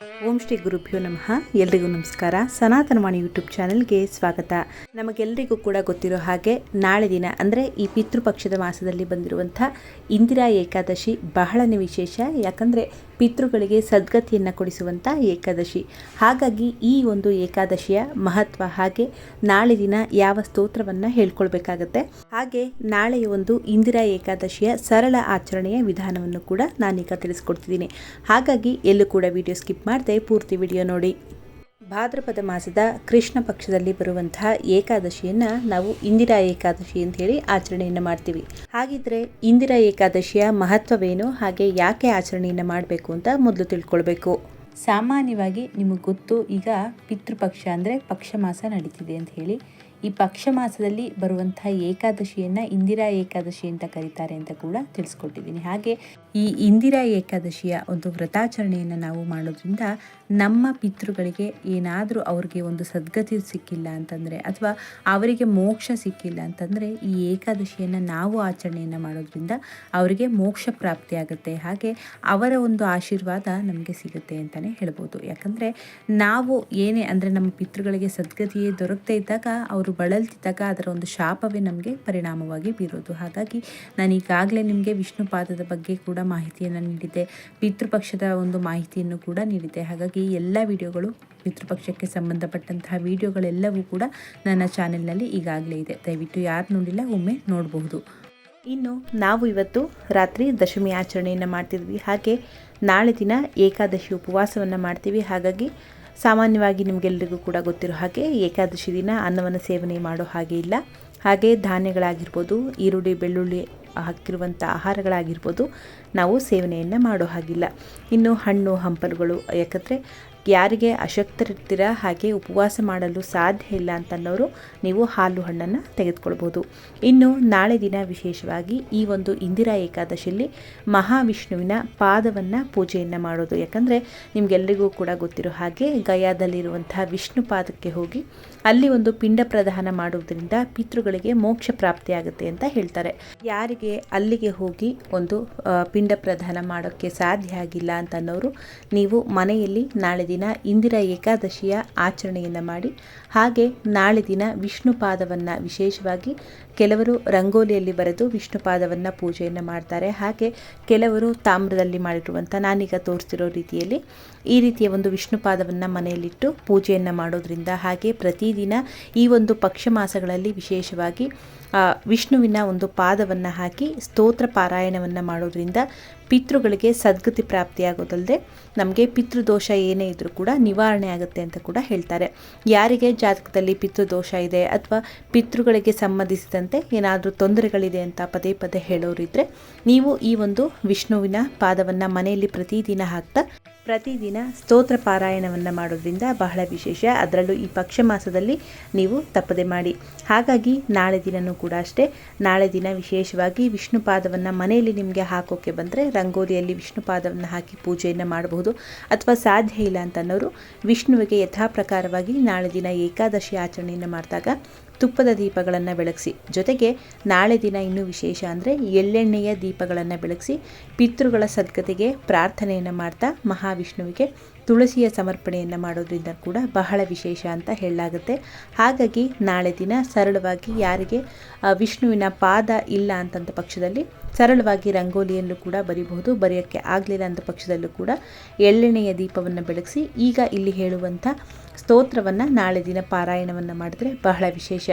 ಓಂ ಶ್ರೀ ಗುರುಭ್ಯೋ ನಮಃ. ಎಲ್ರಿಗೂ ನಮಸ್ಕಾರ. ಸನಾತನ ವಾಣಿ ಯೂಟ್ಯೂಬ್ ಚಾನೆಲ್ಗೆ ಸ್ವಾಗತ. ನಮಗೆಲ್ಲರಿಗೂ ಕೂಡ ಗೊತ್ತಿರೋ ಹಾಗೆ ನಾಳೆ ದಿನ, ಅಂದರೆ ಈ ಪಿತೃಪಕ್ಷದ ಮಾಸದಲ್ಲಿ ಬಂದಿರುವಂಥ ಇಂದಿರಾ ಏಕಾದಶಿ ಬಹಳನೇ ವಿಶೇಷ. ಯಾಕಂದರೆ ಪಿತೃಗಳಿಗೆ ಸದ್ಗತಿಯನ್ನು ಕೊಡಿಸುವಂಥ ಏಕಾದಶಿ. ಹಾಗಾಗಿ ಈ ಒಂದು ಏಕಾದಶಿಯ ಮಹತ್ವ ಹಾಗೆ ನಾಳೆ ದಿನ ಯಾವ ಸ್ತೋತ್ರವನ್ನು ಹೇಳ್ಕೊಳ್ಬೇಕಾಗತ್ತೆ. ಹಾಗೆ ನಾಳೆಯ ಒಂದು ಇಂದಿರಾ ಏಕಾದಶಿಯ ಸರಳ ಆಚರಣೆಯ ವಿಧಾನವನ್ನು ಕೂಡ ನಾನೀಗ ತಿಳಿಸ್ಕೊಡ್ತಿದ್ದೀನಿ. ಹಾಗಾಗಿ ಎಲ್ಲೂ ಕೂಡ ವಿಡಿಯೋ ಸ್ಕಿಪ್ ಮಾಡದೆ ಪೂರ್ತಿ ವಿಡಿಯೋ ನೋಡಿ. ಭಾದ್ರಪದ ಮಾಸದ ಕೃಷ್ಣ ಪಕ್ಷದಲ್ಲಿ ಬರುವಂತಹ ಏಕಾದಶಿಯನ್ನ ನಾವು ಇಂದಿರಾ ಏಕಾದಶಿ ಅಂತ ಹೇಳಿ ಆಚರಣೆಯನ್ನು ಮಾಡ್ತೀವಿ. ಹಾಗಿದ್ರೆ ಇಂದಿರಾ ಏಕಾದಶಿಯ ಮಹತ್ವವೇನು, ಹಾಗೆ ಯಾಕೆ ಆಚರಣೆಯನ್ನು ಮಾಡಬೇಕು ಅಂತ ಮೊದಲು ತಿಳ್ಕೊಳ್ಬೇಕು. ಸಾಮಾನ್ಯವಾಗಿ ನಿಮಗೆ ಗೊತ್ತು, ಈಗ ಪಿತೃಪಕ್ಷ ಅಂದರೆ ಪಕ್ಷ ಮಾಸ ನಡೀತಿದೆ ಅಂತ ಹೇಳಿ ಈ ಪಕ್ಷ ಮಾಸದಲ್ಲಿ ಬರುವಂತಹ ಏಕಾದಶಿಯನ್ನು ಇಂದಿರಾ ಏಕಾದಶಿ ಅಂತ ಕರೀತಾರೆ ಅಂತ ಕೂಡ ತಿಳಿಸ್ಕೊಟ್ಟಿದ್ದೀನಿ. ಹಾಗೆ ಈ ಇಂದಿರಾ ಏಕಾದಶಿಯ ಒಂದು ವ್ರತಾಚರಣೆಯನ್ನು ನಾವು ಮಾಡೋದ್ರಿಂದ ನಮ್ಮ ಪಿತೃಗಳಿಗೆ ಏನಾದರೂ ಅವ್ರಿಗೆ ಒಂದು ಸದ್ಗತಿ ಸಿಕ್ಕಿಲ್ಲ ಅಂತಂದರೆ ಅಥವಾ ಅವರಿಗೆ ಮೋಕ್ಷ ಸಿಕ್ಕಿಲ್ಲ ಅಂತಂದರೆ ಈ ಏಕಾದಶಿಯನ್ನು ನಾವು ಆಚರಣೆಯನ್ನು ಮಾಡೋದ್ರಿಂದ ಅವರಿಗೆ ಮೋಕ್ಷ ಪ್ರಾಪ್ತಿ ಆಗುತ್ತೆ. ಹಾಗೆ ಅವರ ಒಂದು ಆಶೀರ್ವಾದ ನಮಗೆ ಸಿಗುತ್ತೆ ಅಂತಲೇ ಹೇಳ್ಬೋದು. ಯಾಕಂದರೆ ನಾವು ಏನೇ ಅಂದರೆ ನಮ್ಮ ಪಿತೃಗಳಿಗೆ ಸದ್ಗತಿಯೇ ದೊರಕದೇ ಇದ್ದಾಗ ಅವರು ಬಳಲ್ತಿದ್ದಾಗ ಅದರ ಒಂದು ಶಾಪವೇ ನಮಗೆ ಪರಿಣಾಮವಾಗಿ ಬೀರೋದು. ಹಾಗಾಗಿ ನಾನು ಈಗಾಗಲೇ ನಿಮಗೆ ವಿಷ್ಣು ಪಾದದ ಬಗ್ಗೆ ಕೂಡ ಮಾಹಿತಿಯನ್ನು ನೀಡಿದ್ದೆ. ಪಿತೃಪಕ್ಷದ ಒಂದು ಮಾಹಿತಿಯನ್ನು ಕೂಡ ನೀಡಿದ್ದೆ. ಹಾಗಾಗಿ ಎಲ್ಲ ವಿಡಿಯೋಗಳು ಪಿತೃಪಕ್ಷಕ್ಕೆ ಸಂಬಂಧಪಟ್ಟಂತಹ ವಿಡಿಯೋಗಳೆಲ್ಲವೂ ಕೂಡ ನನ್ನ ಚಾನೆಲ್ನಲ್ಲಿ ಈಗಾಗಲೇ ಇದೆ. ದಯವಿಟ್ಟು ಯಾರು ನೋಡಿಲ್ಲ ಒಮ್ಮೆ ನೋಡಬಹುದು. ಇನ್ನು ನಾವು ಇವತ್ತು ರಾತ್ರಿ ದಶಮಿ ಆಚರಣೆಯನ್ನು ಮಾಡ್ತಿದ್ವಿ. ಹಾಗೆ ನಾಳೆ ದಿನ ಏಕಾದಶಿ ಉಪವಾಸವನ್ನು ಮಾಡ್ತೀವಿ. ಹಾಗಾಗಿ ಸಾಮಾನ್ಯವಾಗಿ ನಿಮಗೆಲ್ಲರಿಗೂ ಕೂಡ ಗೊತ್ತಿರೋ ಹಾಗೆ ಏಕಾದಶಿ ದಿನ ಅನ್ನವನ್ನು ಸೇವನೆ ಮಾಡೋ ಹಾಗೆ ಇಲ್ಲ. ಹಾಗೆ ಧಾನ್ಯಗಳಾಗಿರ್ಬೋದು, ಈರುಳ್ಳಿ, ಬೆಳ್ಳುಳ್ಳಿ ಹಾಕಿರುವಂಥ ಆಹಾರಗಳಾಗಿರ್ಬೋದು ನಾವು ಸೇವನೆಯನ್ನು ಮಾಡೋ ಹಾಗಿಲ್ಲ. ಇನ್ನು ಹಣ್ಣು, ಹಂಪಲುಗಳು, ಯಾಕಂದರೆ ಯಾರಿಗೆ ಅಶಕ್ತರಿರ್ತೀರ ಹಾಗೆ ಉಪವಾಸ ಮಾಡಲು ಸಾಧ್ಯ ಇಲ್ಲ ಅಂತನ್ನೋರು ನೀವು ಹಾಲು ಹಣ್ಣನ್ನು ತೆಗೆದುಕೊಳ್ಬೋದು. ಇನ್ನು ನಾಳೆ ದಿನ ವಿಶೇಷವಾಗಿ ಈ ಒಂದು ಇಂದಿರಾ ಏಕಾದಶಿಯಲ್ಲಿ ಮಹಾವಿಷ್ಣುವಿನ ಪಾದವನ್ನು ಪೂಜೆಯನ್ನು ಮಾಡೋದು. ಯಾಕಂದರೆ ನಿಮಗೆಲ್ಲರಿಗೂ ಕೂಡ ಗೊತ್ತಿರೋ ಹಾಗೆ ಗಯಾದಲ್ಲಿರುವಂತಹ ವಿಷ್ಣು ಪಾದಕ್ಕೆ ಹೋಗಿ ಅಲ್ಲಿ ಒಂದು ಪಿಂಡ ಪ್ರದಾನ ಮಾಡುವುದರಿಂದ ಪಿತೃಗಳಿಗೆ ಮೋಕ್ಷ ಪ್ರಾಪ್ತಿಯಾಗುತ್ತೆ ಅಂತ ಹೇಳ್ತಾರೆ. ಯಾರಿಗೆ ಅಲ್ಲಿಗೆ ಹೋಗಿ ಒಂದು ಪಿಂಡ ಪ್ರದಾನ ಮಾಡೋಕ್ಕೆ ಸಾಧ್ಯ ಆಗಿಲ್ಲ ಅಂತನ್ನೋರು, ನೀವು ಮನೆಯಲ್ಲಿ ನಾಳೆ ದಿನ ಇಂದಿರಾ ಏಕಾದಶಿಯ ಆಚರಣೆಯನ್ನು ಮಾಡಿ, ಹಾಗೆ ನಾಳೆ ದಿನ ವಿಷ್ಣು ಪಾದವನ್ನು ವಿಶೇಷವಾಗಿ ಕೆಲವರು ರಂಗೋಲಿಯಲ್ಲಿ ಬರೆದು ವಿಷ್ಣುಪಾದವನ್ನು ಪೂಜೆಯನ್ನು ಮಾಡ್ತಾರೆ. ಹಾಗೆ ಕೆಲವರು ತಾಮ್ರದಲ್ಲಿ ಮಾಡಿರುವಂಥ ನಾನೀಗ ತೋರಿಸ್ತಿರೋ ರೀತಿಯಲ್ಲಿ ಈ ರೀತಿಯ ಒಂದು ವಿಷ್ಣುಪಾದವನ್ನು ಮನೆಯಲ್ಲಿಟ್ಟು ಪೂಜೆಯನ್ನು ಮಾಡೋದ್ರಿಂದ ಹಾಗೆ ಪ್ರತಿದಿನ ಈ ಒಂದು ಪಕ್ಷ ಮಾಸಗಳಲ್ಲಿ ವಿಶೇಷವಾಗಿ ವಿಷ್ಣುವಿನ ಒಂದು ಪಾದವನ್ನು ಹಾಕಿ ಸ್ತೋತ್ರ ಪಾರಾಯಣವನ್ನು ಮಾಡೋದ್ರಿಂದ ಪಿತೃಗಳಿಗೆ ಸದ್ಗತಿ ಪ್ರಾಪ್ತಿಯಾಗೋದಲ್ಲದೆ ನಮಗೆ ಪಿತೃದೋಷ ಏನೇ ಇದ್ರೂ ಕೂಡ ನಿವಾರಣೆ ಆಗುತ್ತೆ ಅಂತ ಕೂಡ ಹೇಳ್ತಾರೆ. ಯಾರಿಗೆ ಜಾತಕದಲ್ಲಿ ಪಿತೃದೋಷ ಇದೆ ಅಥವಾ ಪಿತೃಗಳಿಗೆ ಸಂಬಂಧಿಸಿದಂತೆ ಏನಾದರೂ ತೊಂದರೆಗಳಿದೆ ಅಂತ ಪದೇ ಪದೇ ಹೇಳೋರಿದ್ರೆ, ನೀವು ಈ ಒಂದು ವಿಷ್ಣುವಿನ ಪಾದವನ್ನು ಮನೆಯಲ್ಲಿ ಪ್ರತಿದಿನ ಹಾಕ್ತಾ ಪ್ರತಿದಿನ ಸ್ತೋತ್ರ ಪಾರಾಯಣವನ್ನು ಮಾಡೋದ್ರಿಂದ ಬಹಳ ವಿಶೇಷ. ಅದರಲ್ಲೂ ಈ ಪಕ್ಷ ಮಾಸದಲ್ಲಿ ನೀವು ತಪ್ಪದೆ ಮಾಡಿ. ಹಾಗಾಗಿ ನಾಳೆ ದಿನವೂ ಕೂಡ ಅಷ್ಟೇ. ನಾಳೆ ದಿನ ವಿಶೇಷವಾಗಿ ವಿಷ್ಣು ಪಾದವನ್ನು ಮನೆಯಲ್ಲಿ ನಿಮಗೆ ಹಾಕೋಕ್ಕೆ ಬಂದರೆ ರಂಗೋಲಿಯಲ್ಲಿ ವಿಷ್ಣು ಪಾದವನ್ನು ಹಾಕಿ ಪೂಜೆಯನ್ನು ಮಾಡಬಹುದು. ಅಥವಾ ಸಾಧ್ಯ ಇಲ್ಲ ಅಂತನ್ನೋರು ವಿಷ್ಣುವಿಗೆ ಯಥಾ ಪ್ರಕಾರವಾಗಿ ನಾಳೆ ದಿನ ಏಕಾದಶಿ ಆಚರಣೆಯನ್ನು ಮಾಡಿದಾಗ ತುಪ್ಪದ ದೀಪಗಳನ್ನು ಬೆಳಗಿಸಿ. ಜೊತೆಗೆ ನಾಳೆ ದಿನ ಇನ್ನೂ ವಿಶೇಷ ಅಂದರೆ ಎಳ್ಳೆಣ್ಣೆಯ ದೀಪಗಳನ್ನು ಬೆಳಗಿಸಿ ಪಿತೃಗಳ ಸದ್ಗತಿಗೆ ಪ್ರಾರ್ಥನೆಯನ್ನು ಮಾಡ್ತಾ ಮಹಾವಿಷ್ಣುವಿಗೆ ತುಳಸಿಯ ಸಮರ್ಪಣೆಯನ್ನು ಮಾಡೋದ್ರಿಂದ ಕೂಡ ಬಹಳ ವಿಶೇಷ ಅಂತ ಹೇಳಲಾಗುತ್ತೆ. ಹಾಗಾಗಿ ನಾಳೆ ದಿನ ಸರಳವಾಗಿ ಯಾರಿಗೆ ವಿಷ್ಣುವಿನ ಪಾದ ಇಲ್ಲ ಅಂತಂದ ಪಕ್ಷದಲ್ಲಿ ಸರಳವಾಗಿ ರಂಗೋಲಿಯನ್ನು ಕೂಡ ಬರಿಬಹುದು. ಬರೆಯೋಕ್ಕೆ ಆಗಲಿಲ್ಲ ಅಂತ ಪಕ್ಷದಲ್ಲೂ ಕೂಡ ಎಳ್ಳೆಣ್ಣೆಯ ದೀಪವನ್ನು ಬೆಳಗಿಸಿ ಈಗ ಇಲ್ಲಿ ಹೇಳುವಂಥ ಸ್ತೋತ್ರವನ್ನು ನಾಳೆ ದಿನ ಪಾರಾಯಣವನ್ನು ಮಾಡಿದ್ರೆ ಬಹಳ ವಿಶೇಷ.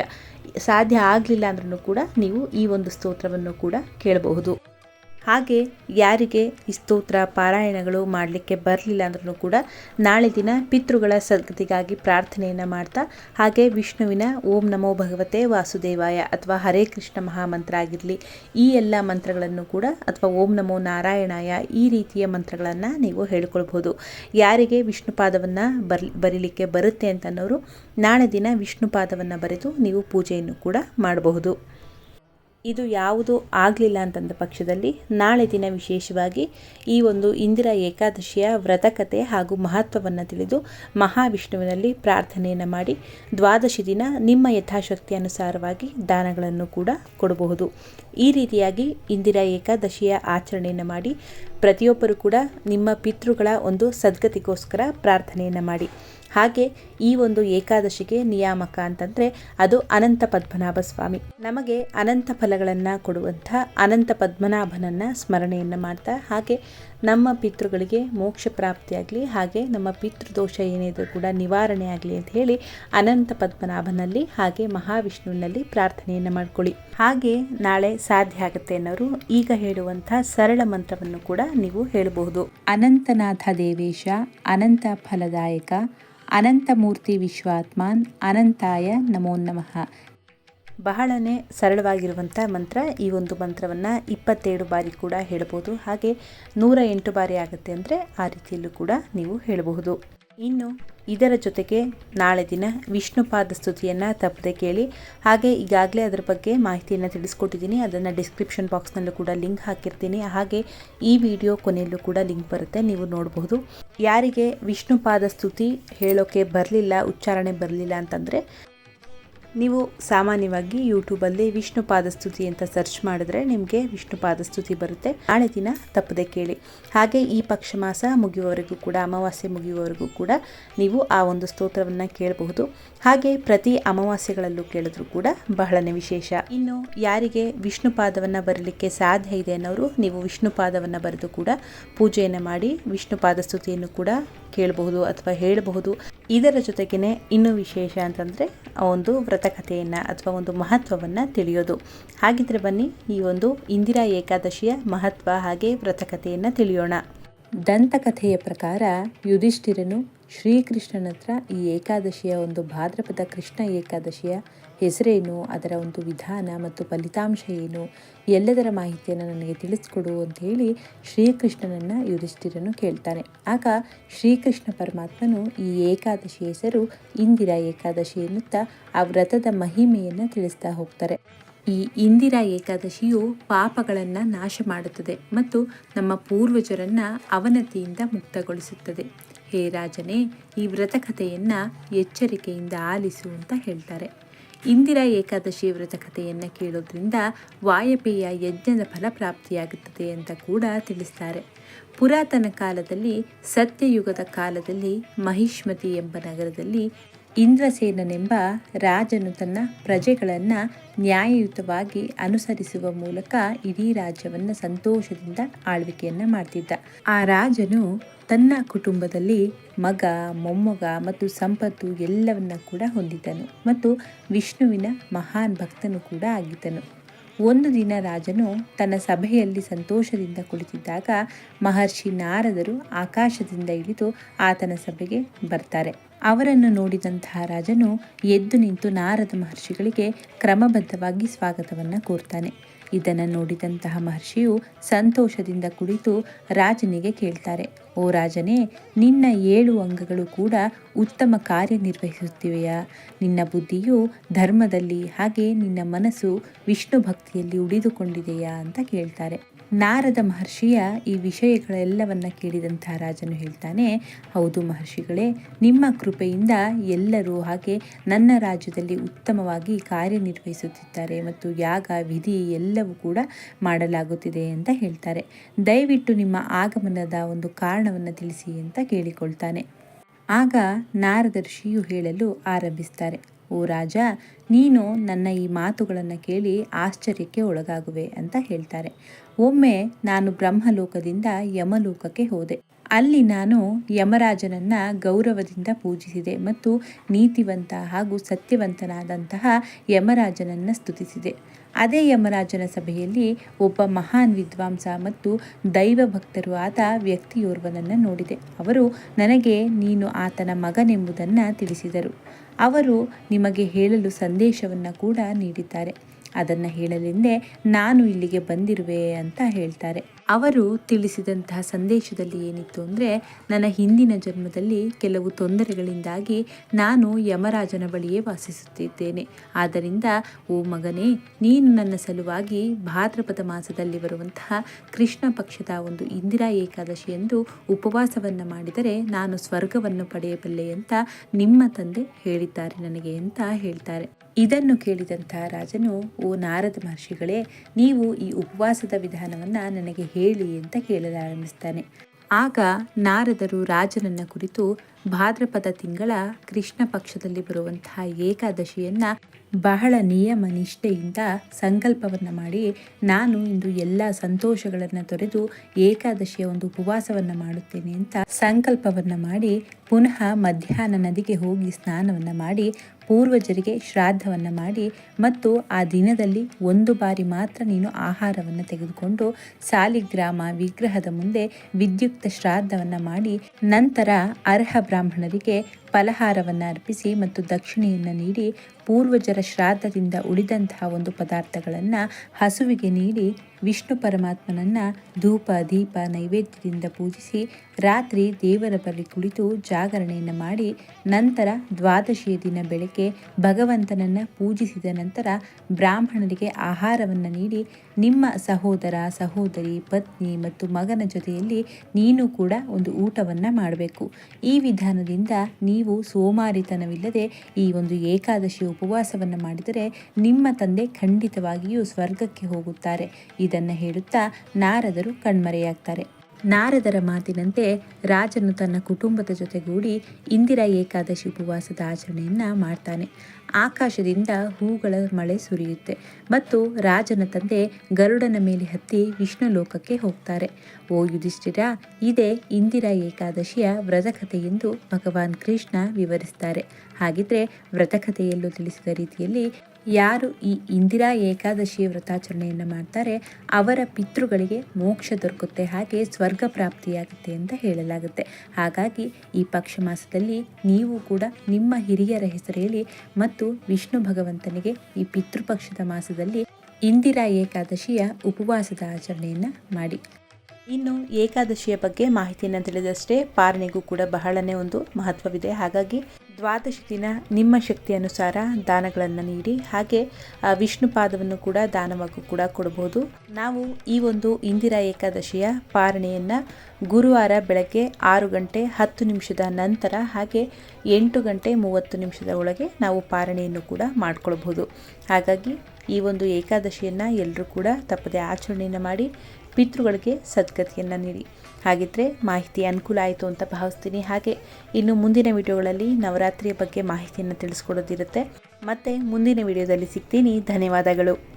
ಸಾಧ್ಯ ಆಗಲಿಲ್ಲ ಅಂದ್ರೂ ಕೂಡ ನೀವು ಈ ಒಂದು ಸ್ತೋತ್ರವನ್ನು ಕೂಡ ಕೇಳಬಹುದು. ಹಾಗೆ ಯಾರಿಗೆ ಈ ಸ್ತೋತ್ರ, ಪಾರಾಯಣಗಳು ಮಾಡಲಿಕ್ಕೆ ಬರಲಿಲ್ಲ ಅಂದ್ರೂ ಕೂಡ ನಾಳೆ ದಿನ ಪಿತೃಗಳ ಸದ್ಗತಿಗಾಗಿ ಪ್ರಾರ್ಥನೆಯನ್ನು ಮಾಡ್ತಾ, ಹಾಗೆ ವಿಷ್ಣುವಿನ ಓಂ ನಮೋ ಭಗವತೆ ವಾಸುದೇವಾಯ ಅಥವಾ ಹರೇ ಕೃಷ್ಣ ಮಹಾಮಂತ್ರ ಆಗಿರಲಿ ಈ ಎಲ್ಲ ಮಂತ್ರಗಳನ್ನು ಕೂಡ ಅಥವಾ ಓಂ ನಮೋ ನಾರಾಯಣಾಯ ಈ ರೀತಿಯ ಮಂತ್ರಗಳನ್ನು ನೀವು ಹೇಳ್ಕೊಳ್ಬೋದು. ಯಾರಿಗೆ ವಿಷ್ಣುಪಾದವನ್ನು ಬರ್ ಬರೀಲಿಕ್ಕೆ ಬರುತ್ತೆ ಅಂತನ್ನೋರು ನಾಳೆ ದಿನ ವಿಷ್ಣುಪಾದವನ್ನು ಬರೆದು ನೀವು ಪೂಜೆಯನ್ನು ಕೂಡ ಮಾಡಬಹುದು. ಇದು ಯಾವುದು ಆಗಲಿಲ್ಲ ಅಂತಂದ ಪಕ್ಷದಲ್ಲಿ ನಾಳೆ ದಿನ ವಿಶೇಷವಾಗಿ ಈ ಒಂದು ಇಂದಿರಾ ಏಕಾದಶಿಯ ವ್ರತಕತೆ ಹಾಗೂ ಮಹತ್ವವನ್ನು ತಿಳಿದು ಮಹಾವಿಷ್ಣುವಿನಲ್ಲಿ ಪ್ರಾರ್ಥನೆಯನ್ನು ಮಾಡಿ ದ್ವಾದಶಿ ದಿನ ನಿಮ್ಮ ಯಥಾಶಕ್ತಿ ಅನುಸಾರವಾಗಿ ದಾನಗಳನ್ನು ಕೂಡ ಕೊಡಬಹುದು. ಈ ರೀತಿಯಾಗಿ ಇಂದಿರಾ ಏಕಾದಶಿಯ ಆಚರಣೆಯನ್ನು ಮಾಡಿ ಪ್ರತಿಯೊಬ್ಬರು ಕೂಡ ನಿಮ್ಮ ಪಿತೃಗಳ ಒಂದು ಸದ್ಗತಿಗೋಸ್ಕರ ಪ್ರಾರ್ಥನೆಯನ್ನು ಮಾಡಿ. ಹಾಗೆ ಈ ಒಂದು ಏಕಾದಶಿಗೆ ನಿಯಾಮಕ ಅಂತಂದರೆ ಅದು ಅನಂತ ಪದ್ಮನಾಭ ಸ್ವಾಮಿ. ನಮಗೆ ಅನಂತ ಫಲಗಳನ್ನು ಕೊಡುವಂಥ ಅನಂತ ಪದ್ಮನಾಭನನ್ನು ಸ್ಮರಣೆಯನ್ನು ಮಾಡ್ತಾ, ಹಾಗೆ ನಮ್ಮ ಪಿತೃಗಳಿಗೆ ಮೋಕ್ಷ ಪ್ರಾಪ್ತಿಯಾಗಲಿ, ಹಾಗೆ ನಮ್ಮ ಪಿತೃದೋಷ ಏನಿದ್ರು ಕೂಡ ನಿವಾರಣೆ ಆಗಲಿ ಅಂತ ಹೇಳಿ ಅನಂತ ಪದ್ಮನಾಭನಲ್ಲಿ, ಹಾಗೆ ಮಹಾವಿಷ್ಣುವಿನಲ್ಲಿ ಪ್ರಾರ್ಥನೆಯನ್ನು ಮಾಡ್ಕೊಳ್ಳಿ. ಹಾಗೆ ನಾಳೆ ಸಾಧ್ಯ ಆಗುತ್ತೆ ಅನ್ನೋರು ಈಗ ಹೇಳುವಂಥ ಸರಳ ಮಂತ್ರವನ್ನು ಕೂಡ ನೀವು ಹೇಳಬಹುದು. ಅನಂತನಾಥ ದೇವೇಶ, ಅನಂತ ಫಲದಾಯಕ ಅನಂತಮೂರ್ತಿ ವಿಶ್ವಾತ್ಮಾನ್, ಅನಂತಾಯ ನಮೋ ನಮಃ. ಬಹಳನೇ ಸರಳವಾಗಿರುವಂಥ ಮಂತ್ರ, ಈ ಒಂದು ಮಂತ್ರವನ್ನು ಇಪ್ಪತ್ತೇಳು ಬಾರಿ ಕೂಡ ಹೇಳಬಹುದು ಹಾಗೆ ನೂರ ಎಂಟು ಬಾರಿ ಆಗುತ್ತೆ ಅಂದರೆ ಆ ರೀತಿಯಲ್ಲೂ ಕೂಡ ನೀವು ಹೇಳಬಹುದು. ಇನ್ನು ಇದರ ಜೊತೆಗೆ ನಾಳೆ ದಿನ ವಿಷ್ಣುಪಾದ ಸ್ತುತಿಯನ್ನು ತಪ್ಪದೆ ಕೇಳಿ, ಹಾಗೆ ಈಗಾಗಲೇ ಅದರ ಬಗ್ಗೆ ಮಾಹಿತಿಯನ್ನು ತಿಳಿಸ್ಕೊಟ್ಟಿದ್ದೀನಿ. ಅದನ್ನು ಡಿಸ್ಕ್ರಿಪ್ಷನ್ ಬಾಕ್ಸ್ನಲ್ಲೂ ಕೂಡ ಲಿಂಕ್ ಹಾಕಿರ್ತೀನಿ. ಹಾಗೆ ಈ ವಿಡಿಯೋ ಕೊನೆಯಲ್ಲೂ ಕೂಡ ಲಿಂಕ್ ಬರುತ್ತೆ, ನೀವು ನೋಡಬಹುದು ಯಾರಿಗೆ ವಿಷ್ಣುಪಾದ ಸ್ತುತಿ ಹೇಳೋಕ್ಕೆ ಬರಲಿಲ್ಲ, ಉಚ್ಚಾರಣೆ ಬರಲಿಲ್ಲ ಅಂತಂದರೆ ನೀವು ಸಾಮಾನ್ಯವಾಗಿ ಯೂಟ್ಯೂಬಲ್ಲಿ ವಿಷ್ಣು ಪಾದಸ್ತುತಿ ಅಂತ ಸರ್ಚ್ ಮಾಡಿದ್ರೆ ನಿಮಗೆ ವಿಷ್ಣು ಪಾದಸ್ತುತಿ ಬರುತ್ತೆ. ನಾಳೆ ದಿನ ತಪ್ಪದೆ ಕೇಳಿ. ಹಾಗೆ ಈ ಪಕ್ಷ ಮಾಸ ಮುಗಿಯುವವರೆಗೂ ಕೂಡ, ಅಮಾವಾಸ್ಯೆ ಮುಗಿಯುವವರೆಗೂ ಕೂಡ ನೀವು ಆ ಒಂದು ಸ್ತೋತ್ರವನ್ನು ಕೇಳಬಹುದು. ಹಾಗೆ ಪ್ರತಿ ಅಮಾವಾಸ್ಯೆಗಳಲ್ಲೂ ಕೇಳಿದ್ರು ಕೂಡ ಬಹಳನೇ ವಿಶೇಷ. ಇನ್ನು ಯಾರಿಗೆ ವಿಷ್ಣು ಪಾದವನ್ನು ಬರಲಿಕ್ಕೆ ಸಾಧ್ಯ ಇದೆ ಅನ್ನೋರು ನೀವು ವಿಷ್ಣು ಪಾದವನ್ನು ಬರೆದು ಕೂಡ ಪೂಜೆಯನ್ನು ಮಾಡಿ ವಿಷ್ಣು ಪಾದಸ್ತುತಿಯನ್ನು ಕೂಡ ಕೇಳಬಹುದು ಅಥವಾ ಹೇಳಬಹುದು. ಇದರ ಜೊತೆಗೇನೆ ಇನ್ನೂ ವಿಶೇಷ ಅಂತಂದರೆ ಒಂದು ವ್ರತಕಥೆಯನ್ನು ಅಥವಾ ಒಂದು ಮಹತ್ವವನ್ನು ತಿಳಿಯೋದು. ಹಾಗಿದ್ರೆ ಬನ್ನಿ, ಈ ಒಂದು ಇಂದಿರಾ ಏಕಾದಶಿಯ ಮಹತ್ವ ಹಾಗೆ ವ್ರತಕಥೆಯನ್ನು ತಿಳಿಯೋಣ. ದಂತಕಥೆಯ ಪ್ರಕಾರ ಯುಧಿಷ್ಠಿರನು ಶ್ರೀಕೃಷ್ಣನ ಹತ್ರ ಈ ಏಕಾದಶಿಯ ಒಂದು ಭಾದ್ರಪದ ಕೃಷ್ಣ ಏಕಾದಶಿಯ ಹೆಸರೇನು, ಅದರ ಒಂದು ವಿಧಾನ ಮತ್ತು ಫಲಿತಾಂಶ ಏನು, ಎಲ್ಲದರ ಮಾಹಿತಿಯನ್ನು ನನಗೆ ತಿಳಿಸ್ಕೊಡು ಅಂತ ಹೇಳಿ ಶ್ರೀಕೃಷ್ಣನನ್ನು ಯುಧಿಷ್ಠಿರನು ಕೇಳ್ತಾನೆ. ಆಗ ಶ್ರೀಕೃಷ್ಣ ಪರಮಾತ್ಮನು ಈ ಏಕಾದಶಿ ಹೆಸರು ಇಂದಿರಾ ಏಕಾದಶಿ ಎನ್ನುತ್ತಾ ಆ ವ್ರತದ ಮಹಿಮೆಯನ್ನು ತಿಳಿಸ್ತಾ ಹೋಗ್ತಾರೆ. ಈ ಇಂದಿರಾ ಏಕಾದಶಿಯು ಪಾಪಗಳನ್ನು ನಾಶ ಮಾಡುತ್ತದೆ ಮತ್ತು ನಮ್ಮ ಪೂರ್ವಜರನ್ನು ಅವನತಿಯಿಂದ ಮುಕ್ತಗೊಳಿಸುತ್ತದೆ. ಹೇ ರಾಜನೇ, ಈ ವ್ರತಕಥೆಯನ್ನು ಎಚ್ಚರಿಕೆಯಿಂದ ಆಲಿಸು ಅಂತ ಹೇಳ್ತಾರೆ. ಇಂದಿರಾ ಏಕಾದಶಿ ವ್ರತಕಥೆಯನ್ನು ಕೇಳೋದ್ರಿಂದ ವಾಯಪೇಯ ಯಜ್ಞದ ಫಲ ಪ್ರಾಪ್ತಿಯಾಗುತ್ತದೆ ಅಂತ ಕೂಡ ತಿಳಿಸ್ತಾರೆ. ಪುರಾತನ ಕಾಲದಲ್ಲಿ ಸತ್ಯಯುಗದ ಕಾಲದಲ್ಲಿ ಮಹಿಷ್ಮತಿ ಎಂಬ ನಗರದಲ್ಲಿ ಇಂದ್ರಸೇನನೆಂಬ ರಾಜನು ತನ್ನ ಪ್ರಜೆಗಳನ್ನು ನ್ಯಾಯಯುತವಾಗಿ ಅನುಸರಿಸುವ ಮೂಲಕ ಇಡೀ ರಾಜ್ಯವನ್ನು ಸಂತೋಷದಿಂದ ಆಳ್ವಿಕೆಯನ್ನು ಮಾಡ್ತಿದ್ದ. ಆ ರಾಜನು ತನ್ನ ಕುಟುಂಬದಲ್ಲಿ ಮಗ, ಮೊಮ್ಮಗ ಮತ್ತು ಸಂಪತ್ತು ಎಲ್ಲವನ್ನ ಕೂಡ ಹೊಂದಿದ್ದನು ಮತ್ತು ವಿಷ್ಣುವಿನ ಮಹಾನ್ ಭಕ್ತನು ಕೂಡ ಆಗಿದ್ದನು. ಒಂದು ದಿನ ರಾಜನು ತನ್ನ ಸಭೆಯಲ್ಲಿ ಸಂತೋಷದಿಂದ ಕುಳಿತಿದ್ದಾಗ ಮಹರ್ಷಿ ನಾರದರು ಆಕಾಶದಿಂದ ಇಳಿದು ಆತನ ಸಭೆಗೆ ಬರ್ತಾರೆ. ಅವರನ್ನು ನೋಡಿದಂತಹ ರಾಜನು ಎದ್ದು ನಿಂತು ನಾರದ ಮಹರ್ಷಿಗಳಿಗೆ ಕ್ರಮಬದ್ಧವಾಗಿ ಸ್ವಾಗತವನ್ನು ಕೋರ್ತಾನೆ. ಇದನ್ನು ನೋಡಿದಂತಹ ಮಹರ್ಷಿಯು ಸಂತೋಷದಿಂದ ಕುಳಿತು ರಾಜನಿಗೆ ಕೇಳ್ತಾರೆ ಓ ರಾಜನೇ, ನಿನ್ನ ಏಳು ಅಂಗಗಳು ಕೂಡ ಉತ್ತಮ ಕಾರ್ಯನಿರ್ವಹಿಸುತ್ತಿವೆಯಾ? ನಿನ್ನ ಬುದ್ಧಿಯು ಧರ್ಮದಲ್ಲಿ, ಹಾಗೆ ನಿನ್ನ ಮನಸ್ಸು ವಿಷ್ಣು ಭಕ್ತಿಯಲ್ಲಿ ಉಳಿದುಕೊಂಡಿದೆಯಾ ಅಂತ ಕೇಳ್ತಾರೆ. ನಾರದ ಮಹರ್ಷಿಯ ಈ ವಿಷಯಗಳೆಲ್ಲವನ್ನ ಕೇಳಿದಂತಹ ರಾಜನು ಹೇಳ್ತಾನೆ, ಹೌದು ಮಹರ್ಷಿಗಳೇ, ನಿಮ್ಮ ಕೃಪೆಯಿಂದ ಎಲ್ಲರೂ ಹಾಗೆ ನನ್ನ ರಾಜ್ಯದಲ್ಲಿ ಉತ್ತಮವಾಗಿ ಕಾರ್ಯನಿರ್ವಹಿಸುತ್ತಿದ್ದಾರೆ ಮತ್ತು ಯಾಗ, ವಿಧಿ ಎಲ್ಲವೂ ಕೂಡ ಮಾಡಲಾಗುತ್ತಿದೆ ಅಂತ ಹೇಳ್ತಾರೆ. ದಯವಿಟ್ಟು ನಿಮ್ಮ ಆಗಮನದ ಒಂದು ಕಾರಣವನ್ನು ತಿಳಿಸಿ ಅಂತ ಕೇಳಿಕೊಳ್ತಾನೆ. ಆಗ ನಾರದರ್ಶಿಯು ಹೇಳಲು ಆರಂಭಿಸ್ತಾರೆ, ಓ ರಾಜ, ನೀನು ನನ್ನ ಈ ಮಾತುಗಳನ್ನು ಕೇಳಿ ಆಶ್ಚರ್ಯಕ್ಕೆ ಒಳಗಾಗುವೆ ಅಂತ ಹೇಳ್ತಾರೆ. ಒಮ್ಮೆ ನಾನು ಬ್ರಹ್ಮಲೋಕದಿಂದ ಯಮಲೋಕಕ್ಕೆ ಹೋದೆ. ಅಲ್ಲಿ ನಾನು ಯಮರಾಜನನ್ನ ಗೌರವದಿಂದ ಪೂಜಿಸಿದೆ ಮತ್ತು ನೀತಿವಂತ ಹಾಗೂ ಸತ್ಯವಂತನಾದಂತಹ ಯಮರಾಜನನ್ನ ಸ್ತುತಿಸಿದೆ. ಅದೇ ಯಮರಾಜನ ಸಭೆಯಲ್ಲಿ ಒಬ್ಬ ಮಹಾನ್ ವಿದ್ವಾಂಸ ಮತ್ತು ದೈವ ಭಕ್ತರು ಆದ ವ್ಯಕ್ತಿಯೋರ್ವನನ್ನು ನೋಡಿದೆ. ಅವರು, ನನಗೆ ನೀನು ಆತನ ಮಗನೆಂಬುದನ್ನು ತಿಳಿಸಿದರು. ಅವರು ನಿಮಗೆ ಹೇಳಲು ಸಂದೇಶವನ್ನು ಕೂಡ ನೀಡಿದ್ದಾರೆ. ಅದನ್ನು ಹೇಳಲೆಂದೇ ನಾನು ಇಲ್ಲಿಗೆ ಬಂದಿರುವೆ ಅಂತ ಹೇಳ್ತಾರೆ. ಅವರು ತಿಳಿಸಿದಂತಹ ಸಂದೇಶದಲ್ಲಿ ಏನಿತ್ತು ಅಂದರೆ, ನನ್ನ ಹಿಂದಿನ ಜನ್ಮದಲ್ಲಿ ಕೆಲವು ತೊಂದರೆಗಳಿಂದಾಗಿ ನಾನು ಯಮರಾಜನ ಬಳಿಯೇ ವಾಸಿಸುತ್ತಿದ್ದೇನೆ. ಆದ್ದರಿಂದ, ಓ ಮಗನೇ, ನೀನು ನನ್ನ ಸಲುವಾಗಿ ಭಾದ್ರಪದ ಮಾಸದಲ್ಲಿ ಬರುವಂತಹ ಕೃಷ್ಣ ಪಕ್ಷದ ಒಂದು ಇಂದಿರಾ ಏಕಾದಶಿ ಎಂದು ಉಪವಾಸವನ್ನು ಮಾಡಿದರೆ ನಾನು ಸ್ವರ್ಗವನ್ನು ಪಡೆಯಬಲ್ಲೆ ಅಂತ ನಿಮ್ಮ ತಂದೆ ಹೇಳಿದ್ದಾರೆ ನನಗೆ ಅಂತ ಹೇಳ್ತಾರೆ. ಇದನ್ನು ಕೇಳಿದಂಥ ರಾಜನು, ಓ ನಾರದ ಮಹರ್ಷಿಗಳೇ, ನೀವು ಈ ಉಪವಾಸದ ವಿಧಾನವನ್ನು ನನಗೆ ಹೇಳಿ ಅಂತ ಕೇಳಲಾರಂಭಿಸ್ತಾನೆ. ಆಗ ನಾರದರು ರಾಜನನ್ನ ಕುರಿತು ಭಾದ್ರಪದ ತಿಂಗಳ ಕೃಷ್ಣ ಪಕ್ಷದಲ್ಲಿ ಬರುವಂತಹ ಏಕಾದಶಿಯನ್ನ ಬಹಳ ನಿಯಮ ನಿಷ್ಠೆಯಿಂದ ಸಂಕಲ್ಪವನ್ನು ಮಾಡಿ ನಾನು ಇಂದು ಎಲ್ಲ ಸಂತೋಷಗಳನ್ನು ತೊರೆದು ಏಕಾದಶಿಯ ಒಂದು ಉಪವಾಸವನ್ನು ಮಾಡುತ್ತೇನೆ ಅಂತ ಸಂಕಲ್ಪವನ್ನು ಮಾಡಿ ಪುನಃ ಮಧ್ಯಾಹ್ನ ನದಿಗೆ ಹೋಗಿ ಸ್ನಾನವನ್ನು ಮಾಡಿ ಪೂರ್ವಜರಿಗೆ ಶ್ರಾದ್ದವನ್ನು ಮಾಡಿ ಮತ್ತು ಆ ದಿನದಲ್ಲಿ ಒಂದು ಬಾರಿ ಮಾತ್ರ ನೀನು ಆಹಾರವನ್ನು ತೆಗೆದುಕೊಂಡು ಸಾಲಿಗ್ರಾಮ ವಿಗ್ರಹದ ಮುಂದೆ ವಿದ್ಯುಕ್ತ ಶ್ರಾದ್ದವನ್ನು ಮಾಡಿ ನಂತರ ಅರ್ಹ ಬ್ರಾಹ್ಮಣರಿಗೆ ಫಲಹಾರವನ್ನು ಅರ್ಪಿಸಿ ಮತ್ತು ದಕ್ಷಿಣೆಯನ್ನು ನೀಡಿ ಪೂರ್ವಜರ ಶ್ರಾದ್ದದಿಂದ ಉಳಿದಂತಹ ಒಂದು ಪದಾರ್ಥಗಳನ್ನು ಹಸುವಿಗೆ ನೀಡಿ ವಿಷ್ಣು ಪರಮಾತ್ಮನನ್ನ ಧೂಪ, ದೀಪ, ನೈವೇದ್ಯದಿಂದ ಪೂಜಿಸಿ ರಾತ್ರಿ ದೇವರ ಬಳಿ ಕುಳಿತು ಜಾಗರಣೆಯನ್ನು ಮಾಡಿ ನಂತರ ದ್ವಾದಶಿಯ ದಿನ ಬೆಳಗ್ಗೆ ಭಗವಂತನನ್ನು ಪೂಜಿಸಿದ ನಂತರ ಬ್ರಾಹ್ಮಣರಿಗೆ ಆಹಾರವನ್ನು ನೀಡಿ ನಿಮ್ಮ ಸಹೋದರ, ಸಹೋದರಿ, ಪತ್ನಿ ಮತ್ತು ಮಗನ ಜೊತೆಯಲ್ಲಿ ನೀನು ಕೂಡ ಒಂದು ಊಟವನ್ನು ಮಾಡಬೇಕು. ಈ ವಿಧಾನದಿಂದ ನೀವು ಸೋಮಾರಿತನವಿಲ್ಲದೆ ಈ ಒಂದು ಏಕಾದಶಿ ಉಪವಾಸವನ್ನು ಮಾಡಿದರೆ ನಿಮ್ಮ ತಂದೆ ಖಂಡಿತವಾಗಿಯೂ ಸ್ವರ್ಗಕ್ಕೆ ಹೋಗುತ್ತಾರೆ. ಇದನ್ನು ಹೇಳುತ್ತಾ ನಾರದರು ಕಣ್ಮರೆಯಾಗ್ತಾರೆ. ನಾರದರ ಮಾತಿನಂತೆ ರಾಜನು ತನ್ನ ಕುಟುಂಬದ ಜೊತೆಗೂಡಿ ಇಂದಿರಾ ಏಕಾದಶಿ ಉಪವಾಸದ ಆಚರಣೆಯನ್ನು ಮಾಡ್ತಾನೆ. ಆಕಾಶದಿಂದ ಹೂಗಳ ಮಳೆ ಸುರಿಯುತ್ತೆ ಮತ್ತು ರಾಜನ ತಂದೆ ಗರುಡನ ಮೇಲೆ ಹತ್ತಿ ವಿಷ್ಣು ಲೋಕಕ್ಕೆ ಹೋಗ್ತಾರೆ. ಓ ಯುಧಿಷ್ಠಿರ, ಇದೇ ಇಂದಿರಾ ಏಕಾದಶಿಯ ವ್ರತಕಥೆ ಎಂದು ಭಗವಾನ್ ಕೃಷ್ಣ ವಿವರಿಸ್ತಾರೆ. ಹಾಗಿದ್ರೆ ವ್ರತಕಥೆಯಲ್ಲೂ ತಿಳಿಸಿದ ರೀತಿಯಲ್ಲಿ ಯಾರು ಈ ಇಂದಿರಾ ಏಕಾದಶಿ ವ್ರತಾಚರಣೆಯನ್ನು ಮಾಡ್ತಾರೆ, ಅವರ ಪಿತೃಗಳಿಗೆ ಮೋಕ್ಷ ದೊರಕುತ್ತೆ ಹಾಗೆ ಸ್ವರ್ಗ ಪ್ರಾಪ್ತಿಯಾಗುತ್ತೆ ಅಂತ ಹೇಳಲಾಗುತ್ತೆ. ಹಾಗಾಗಿ ಈ ಪಕ್ಷ ಮಾಸದಲ್ಲಿ ನೀವು ಕೂಡ ನಿಮ್ಮ ಹಿರಿಯರ ಹೆಸರಲ್ಲಿ ಮತ್ತು ವಿಷ್ಣು ಭಗವಂತನಿಗೆ ಈ ಪಿತೃಪಕ್ಷದ ಮಾಸದಲ್ಲಿ ಇಂದಿರಾ ಏಕಾದಶಿಯ ಉಪವಾಸದ ಆಚರಣೆಯನ್ನು ಮಾಡಿ. ಇನ್ನು ಏಕಾದಶಿಯ ಬಗ್ಗೆ ಮಾಹಿತಿಯನ್ನು ತಿಳಿದಷ್ಟೇ ಪಾಲನೆಗೂ ಕೂಡ ಬಹಳನೇ ಒಂದು ಮಹತ್ವವಿದೆ. ಹಾಗಾಗಿ ದ್ವಾದಶಿ ದಿನ ನಿಮ್ಮ ಶಕ್ತಿ ಅನುಸಾರ ದಾನಗಳನ್ನು ನೀಡಿ, ಹಾಗೆ ವಿಷ್ಣು ಪಾದವನ್ನು ಕೂಡ ದಾನವಾಗಿ ಕೂಡ ಕೊಡಬಹುದು. ನಾವು ಈ ಒಂದು ಇಂದಿರಾ ಏಕಾದಶಿಯ ಪಾರಣೆಯನ್ನು ಗುರುವಾರ ಬೆಳಗ್ಗೆ ಆರು ಗಂಟೆ ಹತ್ತು ನಿಮಿಷದ ನಂತರ, ಹಾಗೆ ಎಂಟು ಗಂಟೆ ಮೂವತ್ತು ನಿಮಿಷದ ಒಳಗೆ ನಾವು ಪಾರಣೆಯನ್ನು ಕೂಡ ಮಾಡಿಕೊಳ್ಬಹುದು. ಹಾಗಾಗಿ ಈ ಒಂದು ಏಕಾದಶಿಯನ್ನು ಎಲ್ಲರೂ ಕೂಡ ತಪ್ಪದೆ ಆಚರಣೆಯನ್ನು ಮಾಡಿ, ಪಿತೃಗಳಿಗೆ ಸದ್ಗತಿಯನ್ನು ನೀಡಿ. ಹಾಗಿದ್ರೆ ಮಾಹಿತಿ ಅನುಕೂಲ ಆಯಿತು ಅಂತ ಭಾವಿಸ್ತೀನಿ. ಹಾಗೆ ಇನ್ನು ಮುಂದಿನ ವಿಡಿಯೋಗಳಲ್ಲಿ ನವರಾತ್ರಿಯ ಬಗ್ಗೆ ಮಾಹಿತಿಯನ್ನು ತಿಳಿಸ್ಕೊಡೋದಿರುತ್ತೆ. ಮತ್ತು ಮುಂದಿನ ವಿಡಿಯೋದಲ್ಲಿ ಸಿಗ್ತೀನಿ. ಧನ್ಯವಾದಗಳು.